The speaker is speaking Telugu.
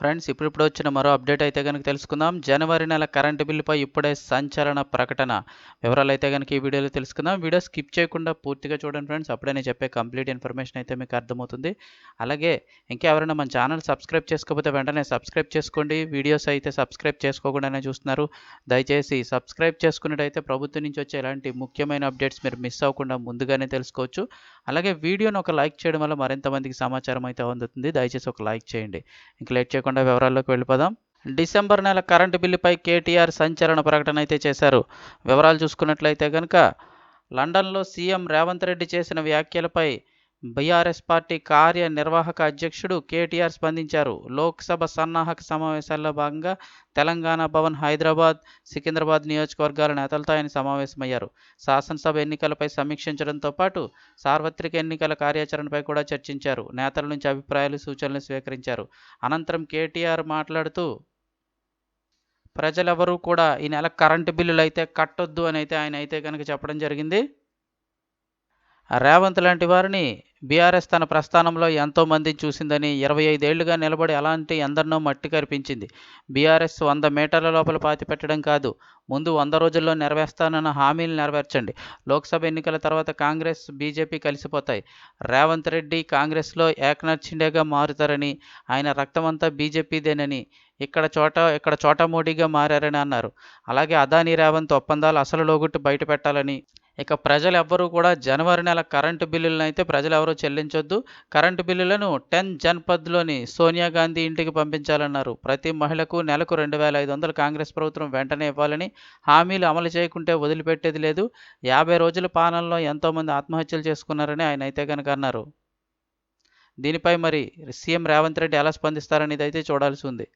ఫ్రెండ్స్ ఇప్పుడిప్పుడు వచ్చిన మరో అప్డేట్ అయితే కనుక తెలుసుకుందాం. జనవరి నెల కరెంటు బిల్లుపై ఇప్పుడే సంచలన ప్రకటన. వివరాలు అయితే కనుక ఈ వీడియోలో తెలుసుకుందాం. వీడియో స్కిప్ చేయకుండా పూర్తిగా చూడండి ఫ్రెండ్స్. అప్పుడే నేను చెప్పే కంప్లీట్ ఇన్ఫర్మేషన్ అయితే మీకు అర్థమవుతుంది. అలాగే ఇంకెవరైనా మన ఛానల్ సబ్స్క్రైబ్ చేసుకోకపోతే వెంటనే సబ్స్క్రైబ్ చేసుకోండి. వీడియోస్ అయితే సబ్స్క్రైబ్ చేసుకోకుండానే చూస్తున్నారు. దయచేసి సబ్స్క్రైబ్ చేసుకున్నట్టయితే ప్రభుత్వం నుంచి వచ్చే ఎలాంటి ముఖ్యమైన అప్డేట్స్ మీరు మిస్ అవ్వకుండా ముందుగానే తెలుసుకోవచ్చు. అలాగే వీడియోను ఒక లైక్ చేయడం వల్ల మరింత మందికి సమాచారం అయితే అందుతుంది. దయచేసి ఒక లైక్ చేయండి. ఇంకా లేట్ చేయకుండా వివరాల్లోకి వెళ్ళిపోదాం. డిసెంబర్ నెల కరెంటు బిల్లుపై కేటీఆర్ సంచలన ప్రకటన అయితే చేశారు. వివరాలు చూసుకున్నట్లయితే కనుక లండన్లో సీఎం రేవంత్ రెడ్డి చేసిన వ్యాఖ్యలపై బీఆర్ఎస్ పార్టీ కార్యనిర్వాహక అధ్యక్షుడు కేటీఆర్ స్పందించారు. లోక్సభ సన్నాహక సమావేశాల్లో భాగంగా తెలంగాణ భవన్ హైదరాబాద్ సికింద్రాబాద్ నియోజకవర్గాల నేతలతో ఆయన సమావేశమయ్యారు. శాసనసభ ఎన్నికలపై సమీక్షించడంతో పాటు సార్వత్రిక ఎన్నికల కార్యాచరణపై కూడా చర్చించారు. నేతల నుంచి అభిప్రాయాలు సూచనలు స్వీకరించారు. అనంతరం కేటీఆర్ మాట్లాడుతూ ప్రజలెవరూ కూడా ఈ నెల కరెంటు బిల్లులు అయితే కట్టొద్దు అని అయితే ఆయన అయితే కనుక చెప్పడం జరిగింది. రేవంత్ లాంటి వారిని బీఆర్ఎస్ తన ప్రస్థానంలో ఎంతో మందిని చూసిందని ఇరవై ఐదేళ్ళుగా నిలబడి అలాంటి ఎందరినో మట్టి కరిపించింది. బీఆర్ఎస్ వంద మీటర్ల లోపల పాతి పెట్టడం కాదు ముందు వంద రోజుల్లో నెరవేర్స్తానన్న హామీలు నెరవేర్చండి. లోక్సభ ఎన్నికల తర్వాత కాంగ్రెస్ బీజేపీ కలిసిపోతాయి. రేవంత్ రెడ్డి కాంగ్రెస్లో ఏకనాథ్ షిండేగా మారుతారని ఆయన రక్తమంతా బీజేపీదేనని ఇక్కడ చోట ఇక్కడ చోట మోడీగా మారారని అన్నారు. అలాగే అదానీ రేవంత్ ఒప్పందాలు అసలు లోగుట్టు బయట పెట్టాలని ఇక ప్రజలు ఎవ్వరూ కూడా జనవరి నెల కరెంటు బిల్లులను అయితే ప్రజలు ఎవరూ చెల్లించొద్దు. కరెంటు బిల్లులను టెన్ జన్పద్లోని సోనియా గాంధీ ఇంటికి పంపించాలన్నారు. ప్రతి మహిళకు నెలకు రెండు వేల ఐదు వందలు కాంగ్రెస్ ప్రభుత్వం వెంటనే ఇవ్వాలని హామీలు అమలు చేయకుంటే వదిలిపెట్టేది లేదు. యాభై రోజుల పాలనలో ఎంతోమంది ఆత్మహత్యలు చేసుకున్నారని ఆయన అయితే కనుక అన్నారు. దీనిపై మరి సీఎం రేవంత్ రెడ్డి ఎలా స్పందిస్తారనేది అయితే చూడాల్సి ఉంది.